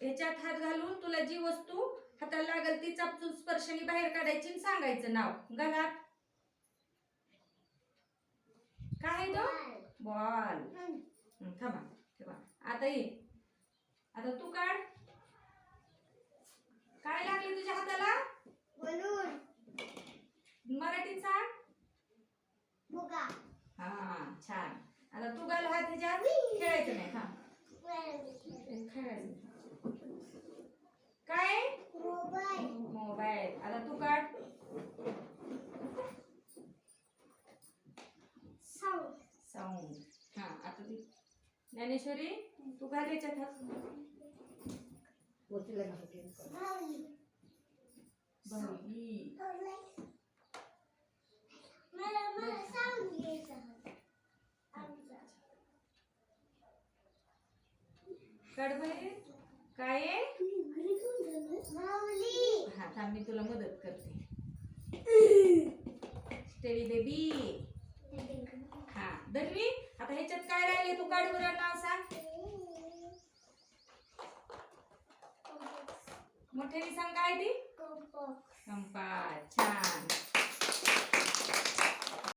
ह्याच्यात हात घालून तुला जी वस्तू हाताला लागल ती चापचून स्पर्शाने बाहेर काढायची आणि सांगायचं नाव. घालात काय तो? बॉल. थांबा ठेवा आता ये. आता तू काढ. काय लागले तुझ्या हाताला? बलून मराठीत सांग. हा छान. आता तू घाल हात ह्याच्यात. खेळायचं नाही हा खेळायचं नाही. काय आहे? मोबाईल मोबाईल आता तू काढ साऊंड हा आता ती ज्ञानेश्वरी तू काय ह्याच्यात हात काय हा थांब मी तुला मदत करते. Steady baby. धन्वी आता ह्याच्यात काय राहिले? तू बरं नाव सांग मोठ्याने सांग काय ती? कंपास छान.